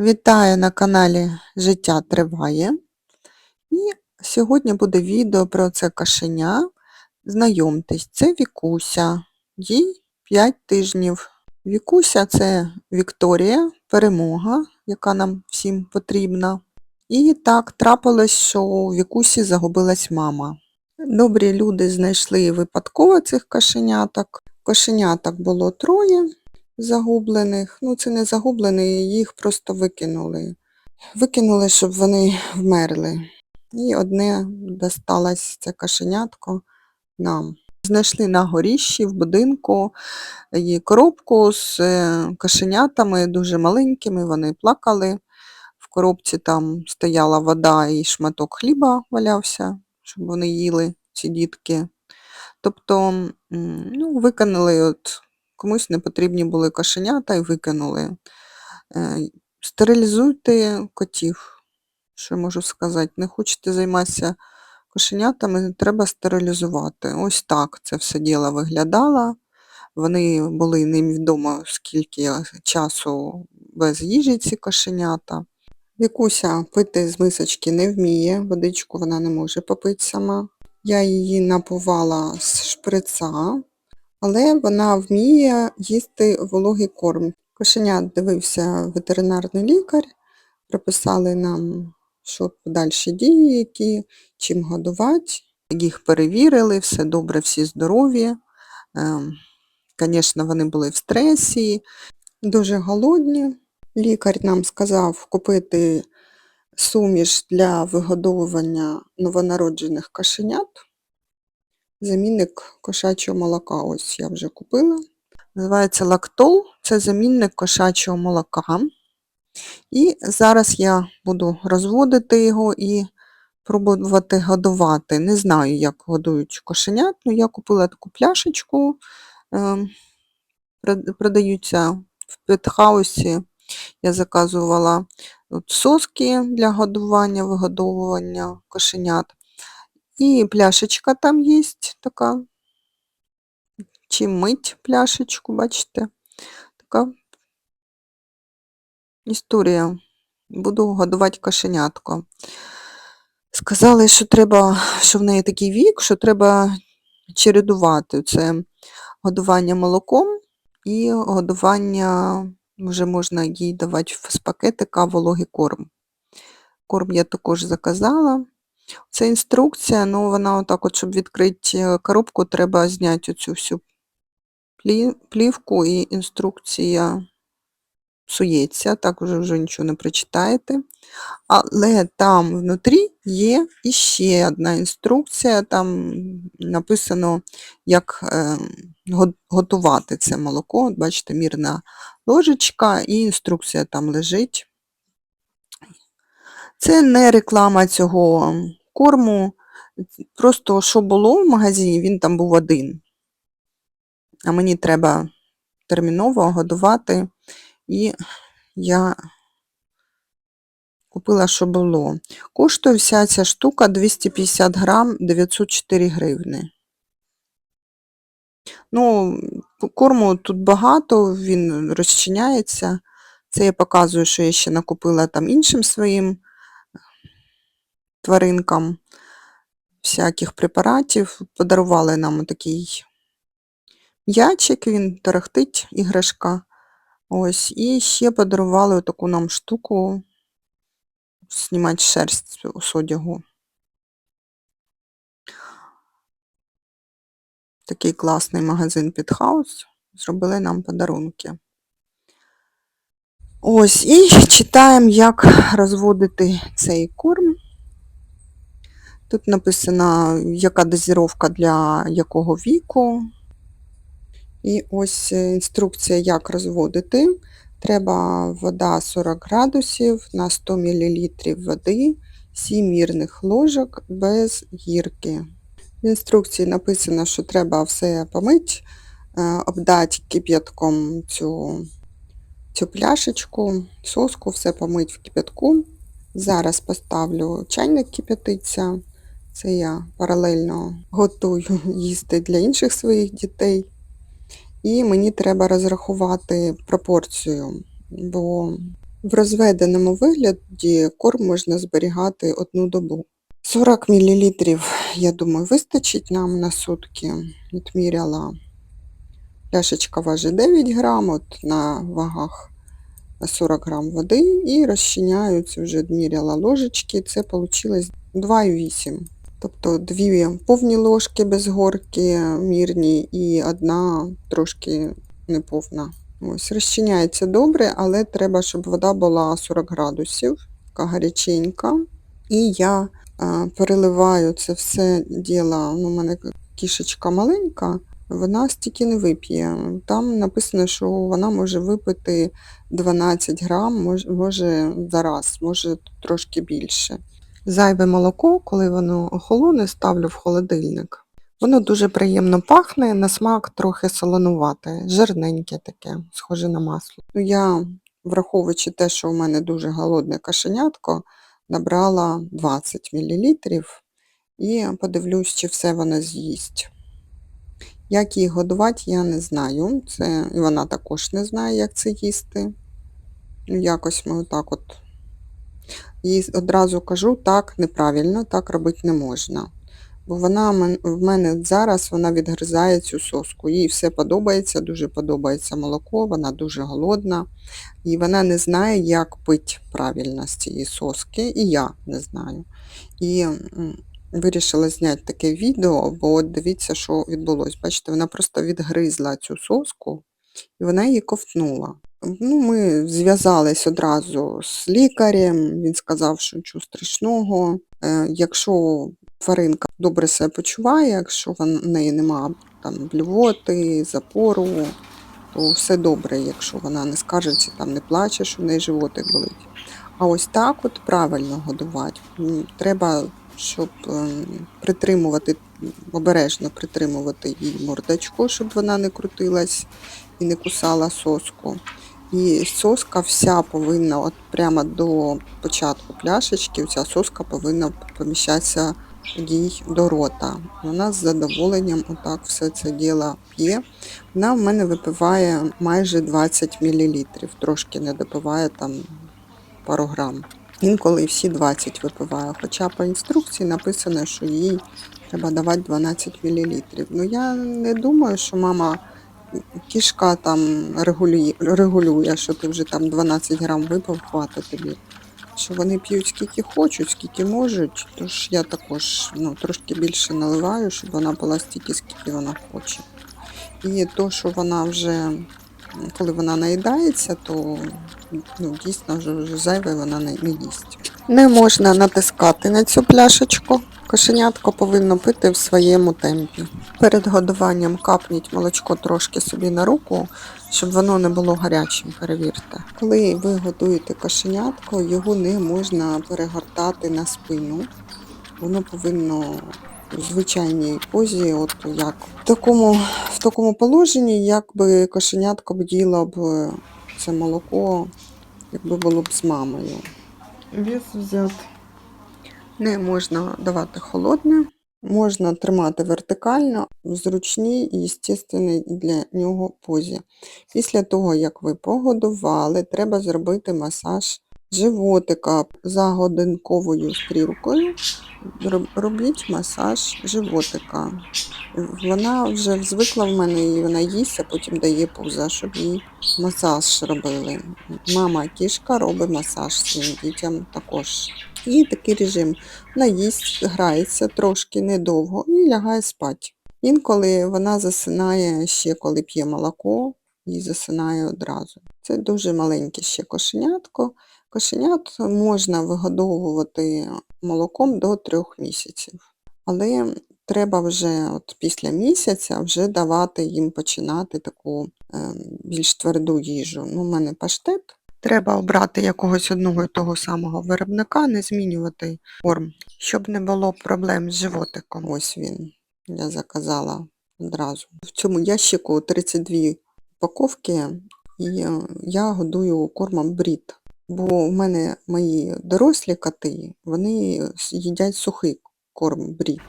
Вітаю на каналі Життя Триває. І сьогодні буде відео про це кошеня. Знайомтесь, це Вікуся, їй 5 тижнів. Вікуся це Вікторія, перемога, яка нам всім потрібна. І так трапилось, що у Вікусі загубилась мама. Добрі люди знайшли випадково цих кошеняток. Кошеняток було троє загублених. Ну, це не загублені, їх просто викинули. Викинули, щоб вони вмерли. І одне досталось це кошенятко нам. Знайшли на горіщі в будинку її коробку з е, кошенятами, дуже маленькими, вони плакали. В коробці там стояла вода і шматок хліба валявся, щоб вони їли, ці дітки. Тобто, ну, викинули, от, комусь не потрібні були кошенята і викинули. Е, Стерилізуйте котів, що я можу сказати. Не хочете займатися кошенятами, треба стерилізувати. Ось так це все діло виглядало. Вони були невідомо скільки часу без їжі ці кошенята. Вікуся пити з мисочки не вміє, водичку вона не може попити сама. Я її напувала з шприца, але вона вміє їсти вологий корм. Кошенят дивився ветеринарний лікар, прописали нам, що подальші дії, які, чим годувати. Їх перевірили, все добре, всі здорові. Звісно, вони були в стресі, дуже голодні. Лікар нам сказав купити суміш для вигодовування новонароджених кошенят. Замінник кошачого молока. Ось я вже купила. Називається лактол, це замінник кошачого молока. І зараз я буду розводити його і пробувати годувати. Не знаю, як годують кошенят, але я купила таку пляшечку, ем, продаються в петхаусі. Я заказувала соски для годування, вигодовування кошенят. І пляшечка там є така, чи мить пляшечку, бачите? Така історія. Буду годувати кошенятко. Сказали, що треба, що в неї такий вік, що треба чередувати це годування молоком і годування, вже можна їй давати з пакетика вологий корм. Корм я також заказала. Це інструкція, ну вона отак от, щоб відкрити е, коробку, треба зняти оцю всю плівку і інструкція псується, так вже вже нічого не прочитаєте. Але там внутрі є іще одна інструкція, там написано, як е, готувати це молоко. От Бачите, мірна ложечка і інструкція там лежить. Це не реклама цього корму. Просто що було в магазині, він там був один. А мені треба терміново годувати, і я купила, що було. Коштує вся ця штука 250 грам 904 гривни. Ну, корму тут багато, він розчиняється. Це я показую, що я ще накупила там іншим своїм тваринкам всяких препаратів. Подарували нам такий ячик, він тарахтить іграшка. Ось, І ще подарували таку нам штуку знімати шерсть з одягу. Такий класний магазин Підхаус. Зробили нам подарунки. Ось, і читаємо, як розводити цей корм. Тут написано, яка дозіровка для якого віку. І ось е, інструкція, як розводити. Треба вода 40 градусів на 100 мл води, 7 мірних ложок без гірки. В інструкції написано, що треба все помити, е, обдати кип'ятком цю цю пляшечку, соску, все помити в кип'ятку. Зараз поставлю чайник кип'ятиться. Це я паралельно готую їсти для інших своїх дітей. І мені треба розрахувати пропорцію, бо В розведеному вигляді корм можна зберігати одну добу. 40 мл, я думаю, вистачить нам на сутки. Відміряла. Пляшечка важить 9 грам, от на вагах на 40 грам води і розчиняються, вже відміряла ложечки, це вийшло 2,8. Тобто дві повні ложки без горки мірні і одна трошки неповна. Ось, розчиняється добре, але треба, щоб вода була 40 градусів, така гаряченька. І я а, переливаю це все діло, ну, у мене кішечка маленька, вона стільки не вип'є. Там написано, що вона може випити 12 грам, може, може зараз, може трошки більше. Зайве молоко, коли воно охолоне, ставлю в холодильник. Воно дуже приємно пахне, на смак трохи солонувате, жирненьке таке, схоже на масло. Ну, я, враховуючи те, що у мене дуже голодне кашенятко, набрала 20 мл і подивлюсь, чи все вона з'їсть. Як її годувати, я не знаю. Це, і вона також не знає, як це їсти. Ну, якось ми отак от. І одразу кажу, так, неправильно, так робити не можна. Бо вона в мене зараз вона відгризає цю соску. Їй все подобається, дуже подобається молоко, вона дуже голодна. І вона не знає, як пити правильно з цієї соски, і я не знаю. І вирішила зняти таке відео, бо от дивіться, що відбулося. Бачите, вона просто відгризла цю соску і вона її ковтнула. Ну, ми зв'язались одразу з лікарем. Він сказав, що нічого страшного. Е, Якщо тваринка добре себе почуває, якщо в неї нема там блювоти, запору, то все добре, якщо вона не скаржиться, там не плаче, що в неї животик болить. А ось так от правильно годувати. Треба, щоб ем, притримувати, обережно притримувати їй мордочку, щоб вона не крутилась і не кусала соску. І соска вся повинна, от прямо до початку пляшечки, ця соска повинна поміщатися їй до рота. Вона з задоволенням отак все це діло п'є. Вона в мене випиває майже 20 мл, трошки не допиває там пару грам. Інколи всі 20 випиває, хоча по інструкції написано, що їй треба давати 12 мл. Ну я не думаю, що мама кішка там регулює, регулює, що ти вже там 12 грам випив, хватить тобі. Що вони п'ють скільки хочуть, скільки можуть, тож я також ну, трошки більше наливаю, щоб вона була стільки, скільки вона хоче. І то, що вона вже, коли вона наїдається, то ну, дійсно вже, вже зайве вона не, не їсть. Не можна натискати на цю пляшечку. Кошенятко повинно пити в своєму темпі. Перед годуванням капніть молочко трошки собі на руку, щоб воно не було гарячим, перевірте. Коли ви годуєте кошенятко, його не можна перегортати на спину. Воно повинно в звичайній позі, от як в такому, в такому положенні, якби кошенятко б їло б це молоко, якби було б з мамою. Вес взяти. Не можна давати холодне, можна тримати вертикально в зручній і естественній для нього позі. Після того, як ви погодували, треба зробити масаж животика за годинковою стрілкою. Робіть масаж животика. Вона вже звикла в мене і вона їсть, а потім дає пуза, щоб їй масаж робили. Мама кішка робить масаж своїм дітям також. І такий режим. Вона їсть, грається трошки недовго і лягає спати. Інколи вона засинає ще коли п'є молоко і засинає одразу. Це дуже маленьке ще кошенятко. Кошенят можна вигодовувати молоком до трьох місяців. Але треба вже от після місяця вже давати їм починати таку е, більш тверду їжу. Ну, у мене паштет. Треба обрати якогось одного і того самого виробника, не змінювати корм, щоб не було проблем з животиком. Ось він. Я заказала одразу. В цьому ящику 32 упаковки, і е, я годую кормом брід. Бо в мене мої дорослі коти, вони їдять сухий корм брід.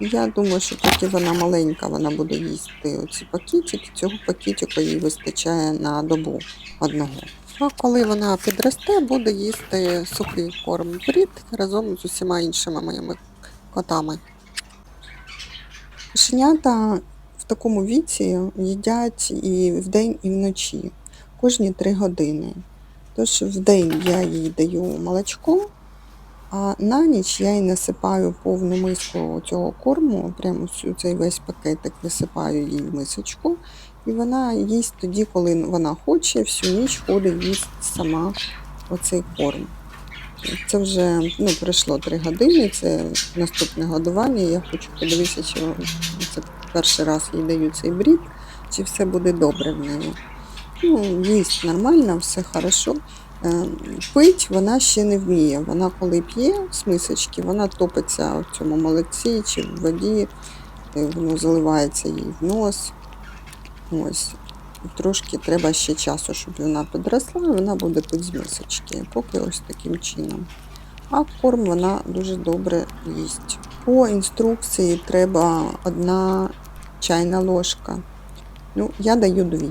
І я думаю, що тільки вона маленька, вона буде їсти оці пакетики. Цього пакетику їй вистачає на добу одного. А коли вона підросте, буде їсти сухий корм брід разом з усіма іншими моїми котами. Кошенята в такому віці їдять і вдень, і вночі, кожні 3 години. Тож вдень я їй даю молочко, а на ніч я їй насипаю повну миску цього корму, прямо цей весь пакетик висипаю їй в мисочку, і вона їсть тоді, коли вона хоче, всю ніч ходить їсть сама оцей корм. Це вже ну, пройшло 3 години, це наступне годування. Я хочу подивитися, чи це перший раз їй даю цей брід, чи все буде добре в неї. Ну, їсть нормально, все хорошо. Е, Пить вона ще не вміє. Вона коли п'є з мисочки, вона топиться в цьому молоці чи в воді, е, воно заливається їй в нос. Ось. Трошки треба ще часу, щоб вона підросла, і вона буде пити з мисочки, поки ось таким чином. А корм вона дуже добре їсть. По інструкції треба одна чайна ложка. Ну, я даю дві.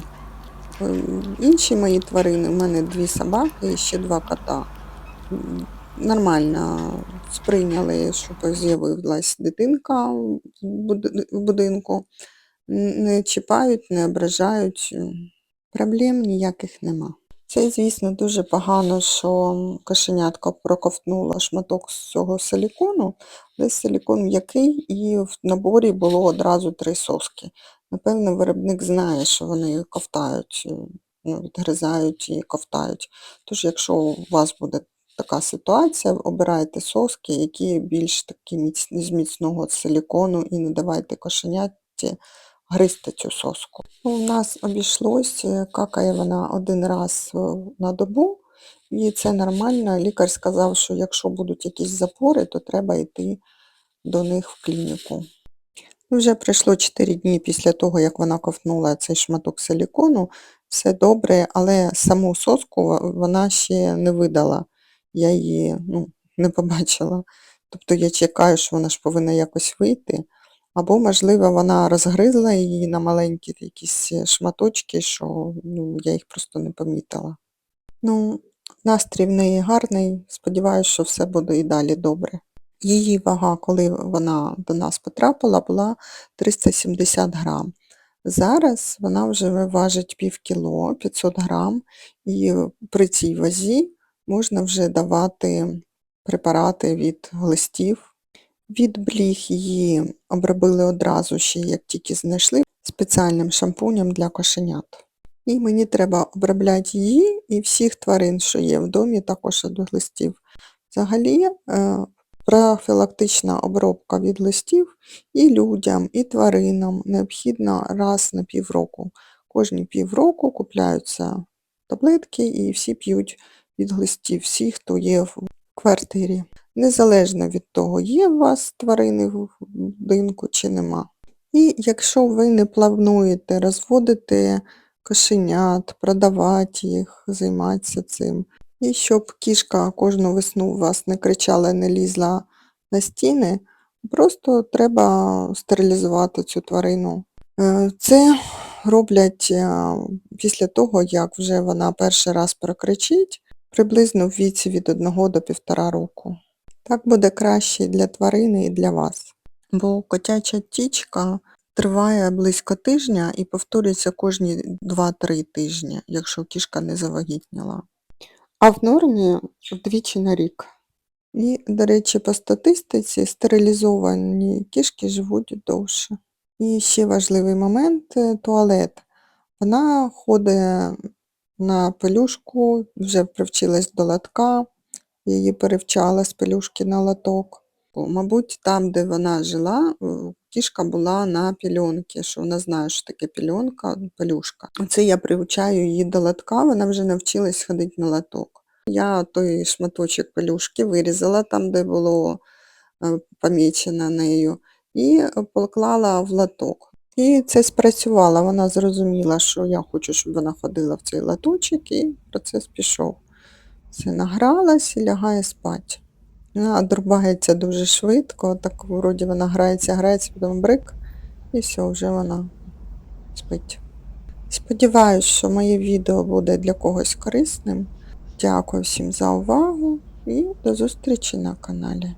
Ем, Інші мої тварини, у мене дві собаки і ще два кота. Нормально сприйняли, що з'явилась дитинка в будинку. Не чіпають, не ображають, проблем ніяких нема. Це, звісно, дуже погано, що кошенятка проковтнула шматок з цього силікону, але силікон м'який і в наборі було одразу три соски. Напевно, виробник знає, що вони ковтають, е, ну, відгризають і ковтають. Тож, якщо у вас буде така ситуація, обирайте соски, які більш такі міцні, з міцного силікону, і не давайте кошенятці гризти цю соску. У нас обійшлось, е, какає вона один раз е, на добу, і це нормально. Лікар сказав, що якщо будуть якісь запори, то треба йти до них в клініку. Вже пройшло 4 дні після того, як вона ковтнула цей шматок силікону, все добре, але саму соску вона ще не видала. Я її ну, не побачила. Тобто я чекаю, що вона ж повинна якось вийти. Або, можливо, вона розгризла її на маленькі якісь шматочки, що ну, я їх просто не помітила. Ну, настрій в неї гарний, сподіваюся, що все буде і далі добре. Її вага, коли вона до нас потрапила, була 370 грам. Зараз вона вже важить пів кіло, 500 грам, і при цій вазі можна вже давати препарати від глистів. Від бліг її обробили одразу ще, як тільки знайшли, спеціальним шампунем для кошенят. І мені треба обробляти її і всіх тварин, що є в домі, також від глистів. Взагалі, е, профілактична обробка від листів і людям, і тваринам необхідна раз на півроку. Кожні півроку купляються таблетки і всі п'ють від глистів, всі, хто є в квартирі. Незалежно від того, є у вас тварини в будинку чи нема. І якщо ви не плануєте розводити кошенят, продавати їх, займатися цим, і щоб кішка кожну весну у вас не кричала, не лізла на стіни, просто треба стерилізувати цю тварину. Е, Це роблять е, після того, як вже вона перший раз прокричить, приблизно в віці від 1 до 1,5 року. Так буде краще і для тварини і для вас. Бо котяча тічка триває близько тижня і повторюється кожні 2-3 тижні, якщо кішка не завагітніла. А в нормі двічі на рік. І, до речі, по статистиці стерилізовані кішки живуть довше. І ще важливий момент е, туалет. Вона ходить на пелюшку, вже привчилась до латка, її перевчала з пелюшки на латок. Мабуть, там, де вона жила, кішка була на пільонці, що вона знає, що таке пільонка, пелюшка. Оце я привчаю її до латка, вона вже навчилась ходити на латок. Я той шматочок пелюшки вирізала там, де було е, помічено нею, і поклала в латок. І це спрацювало. Вона зрозуміла, що я хочу, щоб вона ходила в цей латочок, і процес пішов. Все награлась і лягає спати. Вона одрубається дуже швидко, так вроді вона грається, грається, потім брик, і все, вже вона спить. Сподіваюсь, що моє відео буде для когось корисним. Дякую всім за увагу і до зустрічі на каналі.